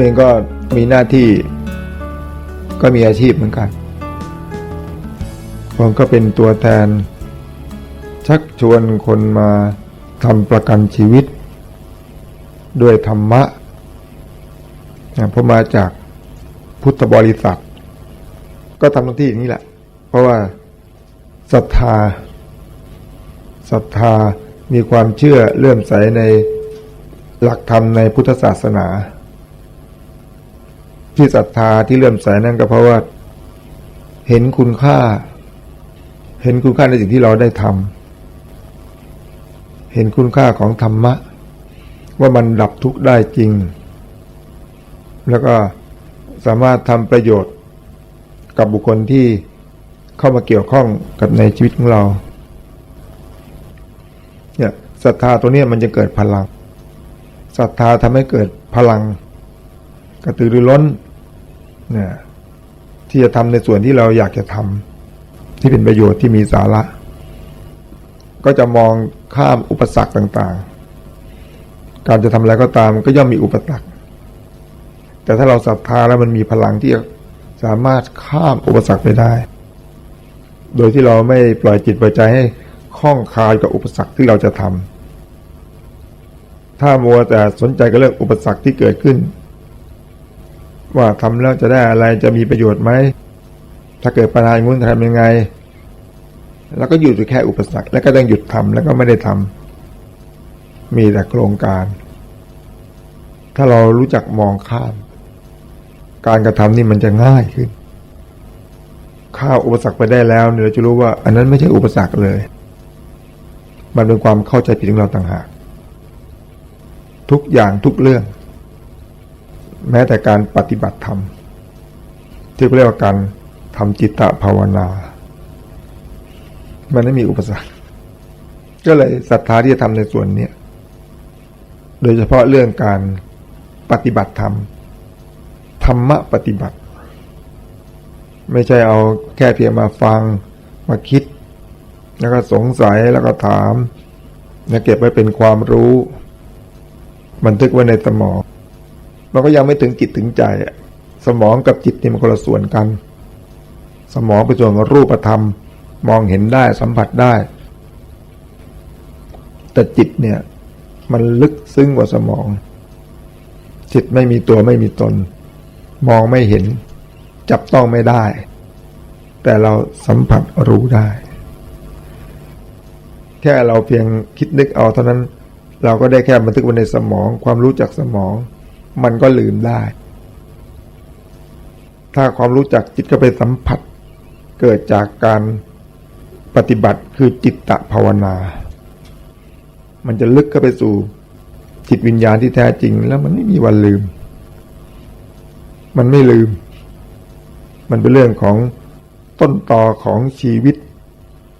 เองก็มีหน้าที่ ก็มีอาชีพเหมือนกัน ผมก็เป็นตัวแทน ชักชวนคนมาทำประกันชีวิต ด้วยธรรมะนะผมมาจากพุทธบริษัท ก็ทำหน้าที่อย่างนี้แหละ เพราะว่าศรัทธาศรัทธามีความเชื่อเลื่อมใสในหลักธรรมในพุทธศาสนา ที่ศรัทธาที่เลื่อมใสนั่นก็เพราะว่า เห็นคุณค่า เห็นคุณค่าในสิ่งที่เราได้ทำเห็นคุณค่าของธรรมะ ว่ามันดับทุกข์ได้จริง แล้วก็สามารถทำประโยชน์กับบุคคลที่เข้ามาเกี่ยวข้องกับในชีวิตของเราเนี่ยศรัทธาตัวเนี้ยมันจะเกิดพลังศรัทธาทำให้เกิดพลัง กระตือรือร้น เนี่ยที่จะทำในส่วนที่เราอยากจะทำที่เป็นประโยชน์ที่มีสาระ ก็จะมองข้ามอุปสรรคต่างๆ การจะทำอะไรก็ตามก็ย่อมมีอุปสรรค แต่ถ้าเราศรัทธาแล้วมันมีพลังที่จะสามารถข้ามอุปสรรคไปได้ โดยที่เราไม่ปล่อยจิตปล่อยใจให้คล้องคายกับอุปสรรคที่เราจะทำถ้ามัวแต่สนใจกับเรื่องอุปสรรคที่เกิดขึ้น ว่าทำแล้วจะได้อะไรจะมีประโยชน์ไหม ถ้าเกิดปัญหาอย่างนู้นทำยังไง แล้วก็หยุดอยู่แค่อุปสรรคแล้วก็ต้องหยุดทำแล้วก็ไม่ได้ทำมีแต่โครงการ ถ้าเรารู้จักมองข้าม การกระทำนี่มันจะง่ายขึ้น ข้ามอุปสรรคไปได้แล้วเนี่ยเราจะรู้ว่า อันนั้นไม่ใช่อุปสรรคเลย มันเป็นความเข้าใจผิดของเราต่างหาก ทุกอย่างทุกเรื่อง แม้แต่การปฏิบัติธรรม ที่เรียกว่าการทำจิตตภาวนา มันไม่มีอุปสรรค ก็เลยศรัทธาที่จะทำในส่วนนี้โดยเฉพาะเรื่องการปฏิบัติธรรม ธรรมะปฏิบัติ ไม่ใช่เอาแค่เพียงมาฟังมาคิด แล้วก็สงสัยแล้วก็ถามแล้วเก็บไว้เป็นความรู้ บันทึกไว้ในสมอง มันก็ยังไม่ถึงจิตถึงใจ สมองกับจิตนี่มันคนละส่วนกัน สมองเป็นส่วนของรูปธรรม มองเห็นได้สัมผัสได้ แต่จิตเนี่ย มันลึกซึ้งกว่าสมอง จิตไม่มีตัวไม่มีตน มองไม่เห็น จับต้องไม่ได้ แต่เราสัมผัสรู้ได้ แค่เราเพียงคิดนึกเอาเท่านั้น เราก็ได้แค่บันทึกไว้ในสมอง ความรู้จากสมอง มันก็ลืมได้ ถ้าความรู้จักจิตก็ไปสัมผัส เกิดจากการปฏิบัติคือจิตตภาวนา มันจะลึกเข้าไปสู่จิตวิญญาณที่แท้จริง แล้วมันไม่มีวันลืม มันไม่ลืม มันเป็นเรื่องของต้นต่อของชีวิต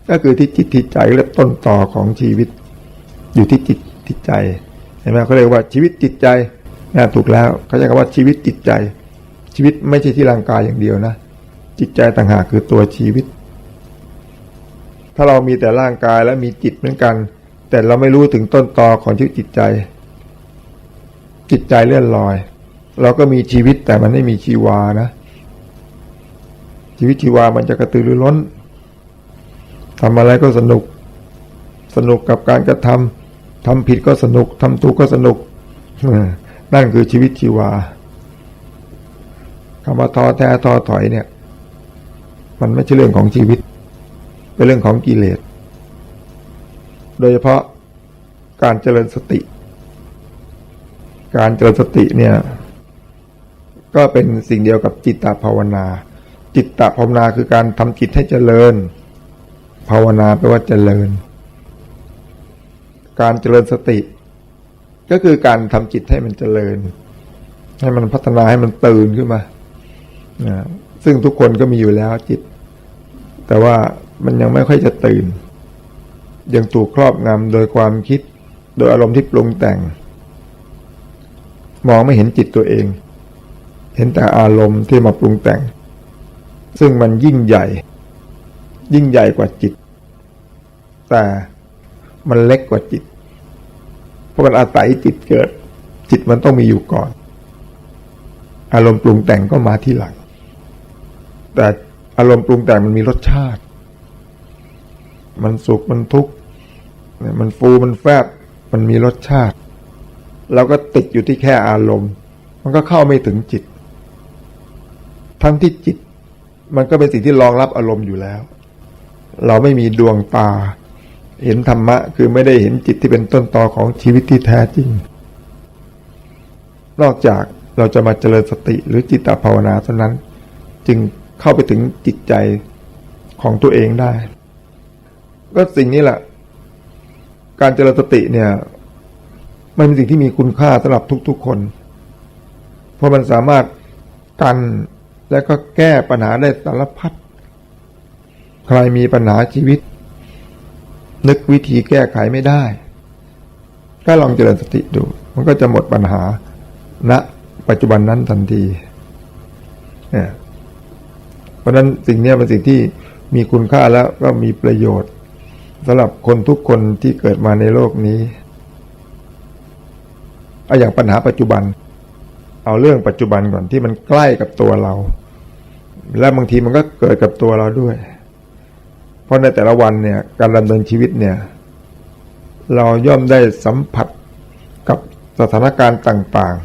ก็คือที่จิตที่ใจและต้นต่อของชีวิต อยู่ที่จิตที่ใจเห็นไหมเขาเรียกว่าชีวิตจิตใจ นะถูกแล้วเขาใช้คำว่าชีวิตจิตใจ ชีวิตไม่ใช่ที่ร่างกายอย่างเดียวนะ จิตใจต่างหากคือตัวชีวิต ถ้าเรามีแต่ร่างกายและมีจิตเหมือนกัน แต่เราไม่รู้ถึงต้นตอของชีวิตจิตใจ จิตใจเลื่อนลอย เราก็มีชีวิตแต่มันไม่มีชีวานะ ชีวิตชีวามันจะกระตือรือร้นทำอะไรก็สนุก สนุกกับการกระทำทำผิดก็สนุกทำถูกก็สนุก นั่นคือชีวิตชีวาคำว่าท้อแท้ท้อถอยเนี่ย มันไม่ใช่เรื่องของชีวิต เป็นเรื่องของกิเลส โดยเฉพาะการเจริญสติ การเจริญสติเนี่ย ก็เป็นสิ่งเดียวกับจิตตภาวนา จิตตภาวนาคือการทำจิตให้เจริญ ภาวนาแปลว่าเจริญ การเจริญสติ ก็คือการทำจิตให้มันเจริญ ให้มันพัฒนาให้มันตื่นขึ้นมานะซึ่งทุกคนก็มีอยู่แล้วจิต แต่ว่ามันยังไม่ค่อยจะตื่น ยังถูกครอบงำโดยความคิด โดยอารมณ์ที่ปรุงแต่ง มองไม่เห็นจิตตัวเอง เห็นแต่อารมณ์ที่มาปรุงแต่ง ซึ่งมันยิ่งใหญ่ ยิ่งใหญ่กว่าจิต แต่มันเล็กกว่าจิต เพราะมันอาศัยจิตเกิด จิตมันต้องมีอยู่ก่อน อารมณ์ปรุงแต่งก็มาที่หลัง แต่อารมณ์ปรุงแต่งมันมีรสชาติ มันสุขมันทุกข์มันฟูมันแฟบ มันมีรสชาติ เราก็ติดอยู่ที่แค่อารมณ์ มันก็เข้าไม่ถึงจิต ทั้งที่จิต มันก็เป็นสิ่งที่รองรับอารมณ์อยู่แล้ว เราไม่มีดวงตา เห็นธรรมะ คือไม่ได้เห็นจิตที่เป็นต้นตอของชีวิตที่แท้จริง นอกจากเราจะมาเจริญสติหรือจิตตภาวนาเท่านั้น จึงเข้าไปถึงจิตใจของตัวเองได้ ก็สิ่งนี้แหละ การเจริญสติเนี่ย มันเป็นสิ่งที่มีคุณค่าสำหรับทุกๆคน เพราะมันสามารถกันและก็แก้ปัญหาได้สารพัดใครมีปัญหาชีวิต นึกวิธีแก้ไขไม่ได้ ก็ลองเจริญสติดู มันก็จะหมดปัญหาณนะปัจจุบันนั้นทันทีเนี่ยเพราะนั้นสิ่งนี้เป็นสิ่งที่มีคุณค่าแล้วก็มีประโยชน์สำหรับคนทุกคนที่เกิดมาในโลกนี้เอาอย่างปัญหาปัจจุบัน เอาเรื่องปัจจุบันก่อนที่มันใกล้กับตัวเรา และบางทีมันก็เกิดกับตัวเราด้วย ราะในแต่ละวันเนี่ยการดำเนินชีวิตเนี่ยเราย่อมได้สัมผัสกับสถานการณ์ต่าง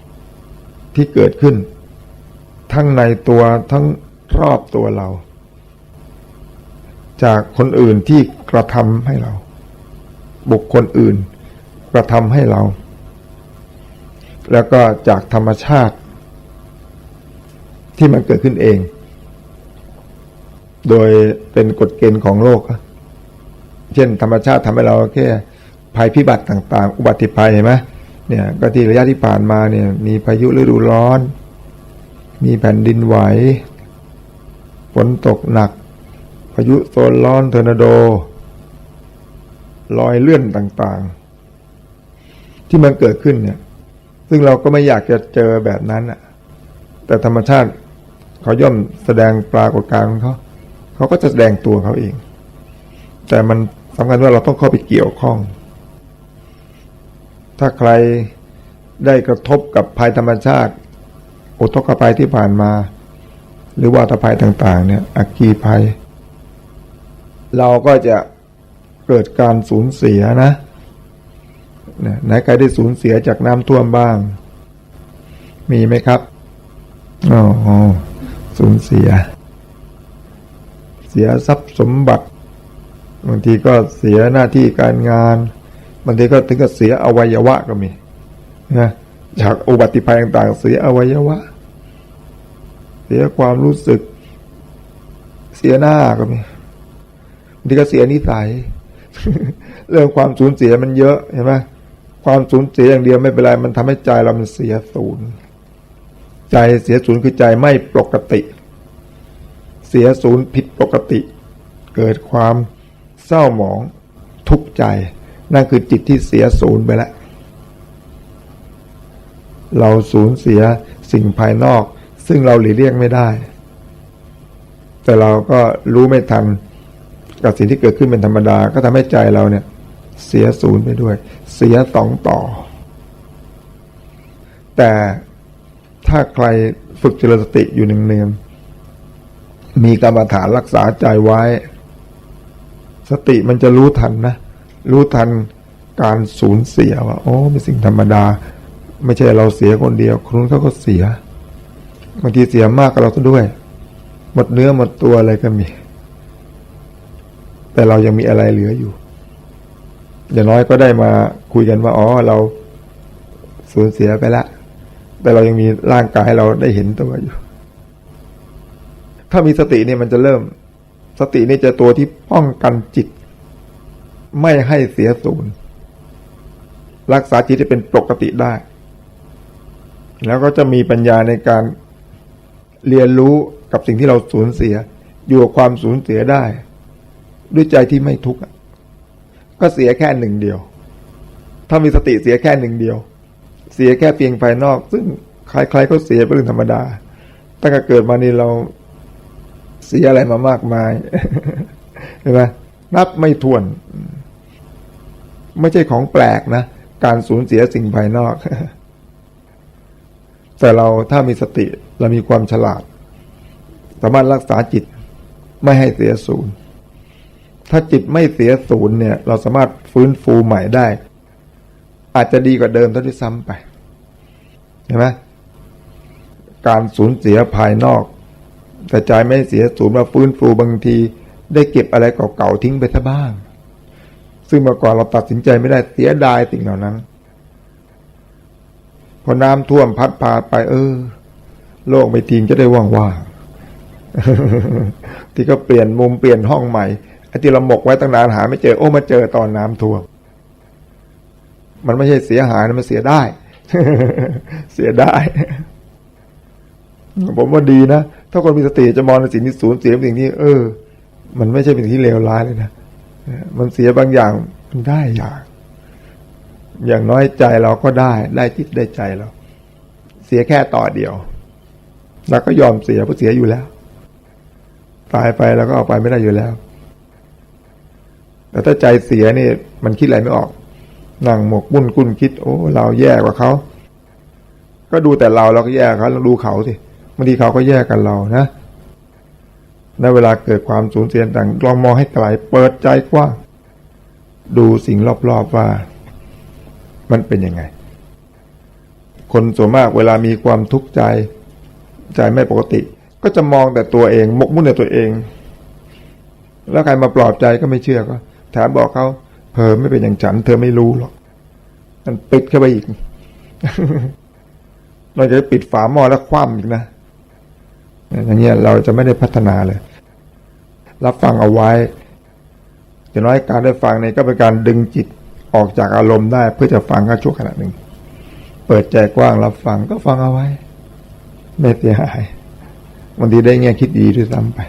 ๆ ที่เกิดขึ้น ทั้งในตัวทั้งรอบตัวเรา จากคนอื่นที่กระทำให้เรา บุคคลอื่นกระทำให้เรา แล้วก็จากธรรมชาติ ที่มันเกิดขึ้นเอง โดยเป็นกฎเกณฑ์ของโลก เช่น ธรรมชาติทำให้เราแค่ภัยพิบัติต่าง ๆ อุบัติภัยเห็นไหมเนี่ยก็ที่ระยะที่ผ่านมาเนี่ย มีพายุฤดูร้อน มีแผ่นดินไหวฝนตกหนัก พายุโซนร้อนเทอร์นาโดรอยเลื่อนต่างๆ ที่มันเกิดขึ้นเนี่ย ซึ่งเราก็ไม่อยากจะเจอแบบนั้นอะแต่ธรรมชาติเขาย่อมแสดงปรากฏการณ์ของเขา เขาก็จะแสดงตัวเขาเอง แต่มันสำคัญว่าเราต้องเข้าไปเกี่ยวข้อง ถ้าใครได้กระทบกับภัยธรรมชาติอุทกภัยที่ผ่านมา หรือว่าตภัยต่างๆ เนี่ยอักีภัย เราก็จะเกิดการสูญเสียนะไหนใครได้สูญเสียจากน้ำท่วมบ้าง มีไหมครับอ๋อสูญเสีย เสียทรัพย์สมบัติบางทีก็เสียหน้าที่การงานบางทีก็ถึงกับเสียอวัยวะก็มีนะจากอุบัติภัยต่างๆ เสียอวัยวะ เสียความรู้สึก เสียหน้าก็มีบางทีก็เสียนิสัยเรื่องความสูญเสียมันเยอะเห็นไหมความสูญเสียอย่างเดียวไม่เป็นไรมันทำให้ใจเรามันเสียศูนย์ใจเสียศูนย์คือใจไม่ปกติ เสียศูนย์ผิดปกติ เกิดความเศร้าหมองทุกข์ใจ นั่นคือจิตที่เสียศูนย์ไปแล้ว เราสูญเสียสิ่งภายนอก ซึ่งเราหลีกเลี่ยงไม่ได้ แต่เราก็รู้ไม่ทันกับสิ่งที่เกิดขึ้นเป็นธรรมดา ก็ทำให้ใจเราเนี่ย เสียศูนย์ไปด้วย เสียสองต่อ แต่ถ้าใครฝึกจริญสติอยู่หนึ่งเนืองๆ มีกรรมฐานรักษาใจไว้ สติมันจะรู้ทันนะ รู้ทันการสูญเสียว่าโอ้เป็นสิ่งธรรมดา ไม่ใช่เราเสียคนเดียวคนนู้นเขาก็เสียบางทีเสียมากกับเราก็ด้วย หมดเนื้อหมดตัวอะไรก็มี แต่เรายังมีอะไรเหลืออยู่ อย่างน้อยก็ได้มาคุยกันว่า อ๋อ เราสูญเสียไปแล้วแต่เรายังมีร่างกายให้เราได้เห็นตัวอยู่ ถ้ามีสติเนี่ยมันจะเริ่ม สตินี่จะตัวที่ป้องกันจิต ไม่ให้เสียศูนย์รักษาจิตให้เป็นปกติได้ แล้วก็จะมีปัญญาในการเรียนรู้กับสิ่งที่เราสูญเสีย อยู่กับความสูญเสียได้ ด้วยใจที่ไม่ทุกข์ก็เสียแค่หนึ่งเดียว ถ้ามีสติเสียแค่หนึ่งเดียว เสียแค่เพียงภายนอก ซึ่งใครๆก็เสียเป็นเรื่องธรรมดาตั้งแต่เกิดมานี่เรา เสียอะไรมามากมายเห็นไหมนับไม่ถ้วน ไม่ใช่ของแปลกนะ การสูญเสียสิ่งภายนอก แต่เราถ้ามีสติเรามีความฉลาด สามารถรักษาจิตไม่ให้เสียศูนย์ถ้าจิตไม่เสียศูนย์เนี่ย เราสามารถฟื้นฟูใหม่ได้ อาจจะดีกว่าเดิมเท่าที่ซ้ำไปเห็นไหมการสูญเสียภายนอก แต่ใจไม่เสียศูนย์มาฟื้นฟูบางที ได้เก็บอะไรเก่าๆทิ้งไปซะบ้าง ซึ่งเมื่อก่อนเราตัดสินใจไม่ได้เสียดายสิ่งเหล่านั้น พอน้ำท่วมพัดพาไป เออ โลกไม่ทิ้งจะได้ว่างๆที่ก็เปลี่ยนมุมเปลี่ยนห้องใหม่ไอ้ที่เราหมกไว้ตั้งนานหา ไม่เจอโอ้มาเจอตอนน้ำท่วมมันไม่ใช่เสียหายนะมันเสียได้ เสียได้ ผมว่าดีนะ ถ้าคนมีสติจะมองในสิ่งที่สูญเสียเป็นสิ่งที่เออ มันไม่ใช่เป็นที่เลวร้ายเลยนะมันเสียบางอย่างมันได้อย่าง อย่างน้อยใจเราก็ได้ได้จิตได้ใจเรา เสียแค่ต่อเดียวแล้วก็ยอมเสียเพราะเสียอยู่แล้ว ตายไปแล้วก็เอาไปไม่ได้อยู่แล้วแต่ถ้าใจเสียนี่มันคิดอะไรไม่ออกนั่งหมกบุ่นกุ้นคิด โอ้ เราแย่กว่าเขา ก็ดูแต่เราเราก็แย่เขาเราดูเขาสิบางทีเขาก็แย่กันเรานะในเวลาเกิดความสูญเสียต่างลองมองให้ไกลเปิดใจกว้างดูสิ่งรอบๆว่า มันเป็นยังไง คนส่วนมากเวลามีความทุกข์ใจ ใจไม่ปกติ ก็จะมองแต่ตัวเองมกมุ่นแต่ตัวเอง แล้วใครมาปลอบใจก็ไม่เชื่อก็แถมบอกเขาเพอไม่เป็นอย่างฉัน เธอไม่รู้หรอกมันปิดเข้าไปอีกเราจะปิดฝาหม้อแล้วคว่ำอีกนะ อย่างเงี้ยเราจะไม่ได้พัฒนาเลย รับฟังเอาไว้อย่างน้อยการได้ฟังเนี่ยก็เป็นการดึงจิตออกจากอารมณ์ได้เพื่อจะฟังก็ชั่วขณะหนึ่ง เปิดใจกว้างรับฟังก็ฟังเอาไว้ ไม่เสียหายบางทีได้แง่คิดดีด้วยซ้ำไป